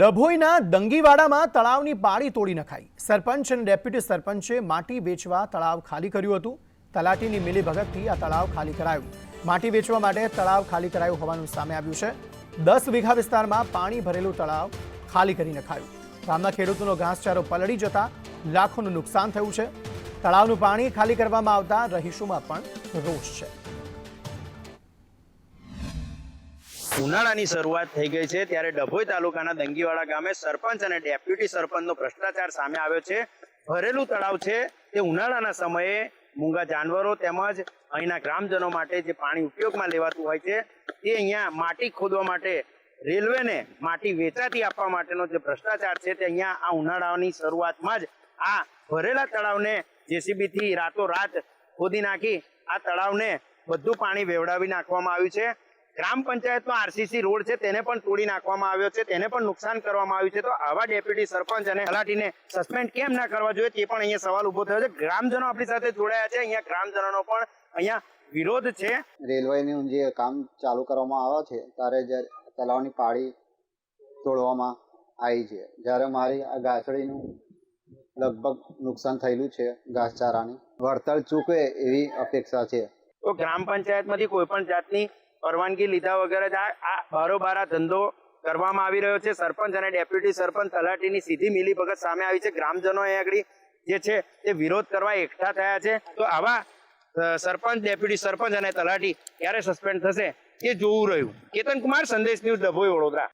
ડભોઈના દંગીવાડામાં તળાવની પાળી તોડી નખાઈ. સરપંચ અને ડેપ્યુટી સરપંચે માટી વેચવા તળાવ ખાલી કર્યું હતું. તલાટીની મિલીભગતથી આ તળાવ ખાલી કરાયું. માટી વેચવા માટે તળાવ ખાલી કરાયું હોવાનું સામે આવ્યું છે. દસ વીઘા વિસ્તારમાં પાણી ભરેલું તળાવ ખાલી કરી નખાયું. ગામના ખેડૂતોનો ઘાસચારો પલળી જતા લાખોનું નુકસાન થયું છે. તળાવનું પાણી ખાલી કરવામાં આવતા રહીશોમાં પણ રોષ છે. ઉનાળાની શરૂઆત થઈ ગઈ છે ત્યારે ડભોઈ તાલુકાના દંગીવાડા ગામે સરપંચ અને ડેપ્યુટી સરપંચનો ભ્રષ્ટાચાર સામે આવ્યો છે. ભરેલું તળાવ છે તે ઉનાળાના સમયે મૂંગા જાનવરો તેમજ અહીંના ગ્રામજનો માટે જે પાણી ઉપયોગમાં લેવાતું હોય છે તે અહીંયા માટી ખોદવા માટે, રેલવેને માટી વેચાતી આપવા માટેનો જે ભ્રષ્ટાચાર છે તે અહીંયા આ ઉનાળાની શરૂઆતમાં જ આ ભરેલા તળાવને જેસીબીથી રાતોરાત ખોદી નાખી, આ તળાવને બધું પાણી વેવડાવી નાખવામાં આવ્યું છે. ગ્રામ પંચાયતમાં આરસીસી રોડ છે તેને પણ તોડી નાખવામાં આવ્યો છે તેને પણ નુકસાન કરવામાં આવ્યું છે. તો આવા ડેપ્યુટી સરપંચ અને તલાટીને સસ્પેન્ડ કેમ ના કરવા જોઈએ તે પણ અહીંયા સવાલ ઊભો થયો છે. ગ્રામજનો આપણી સાથે જોડાયા છે. અહીંયા ગ્રામજનોનો પણ અહીંયા વિરોધ છે. રેલવેનું જે કામ ચાલુ કરવામાં આવે છે ત્યારે જે તલાવની પાળી તોડવામાં આવી છે. જ્યારે મારી આ ગાસડીનું લગભગ નુકસાન થયેલું છે ઘાસચારાની. વળતર ચૂકે એવી અપેક્ષા છે. તો ગ્રામ પંચાયતમાંથી કોઈ પણ જાતની પરવાનગી લીધા વગર જ આ બારોબાર આ ધંધો કરવામાં આવી રહ્યો છે. સરપંચ અને ડેપ્યુટી સરપંચ તલાટીની સીધી મિલીભગત સામે આવી છે. ગ્રામજનો અહીં આગળ જે છે તે વિરોધ કરવા એકઠા થયા છે. તો આવા સરપંચ, ડેપ્યુટી સરપંચ અને તલાટી ક્યારે સસ્પેન્ડ થશે? એ જોવું રહ્યું. કેતન કુમાર સંદેશ ન્યૂઝ, ડભોઈ, વડોદરા.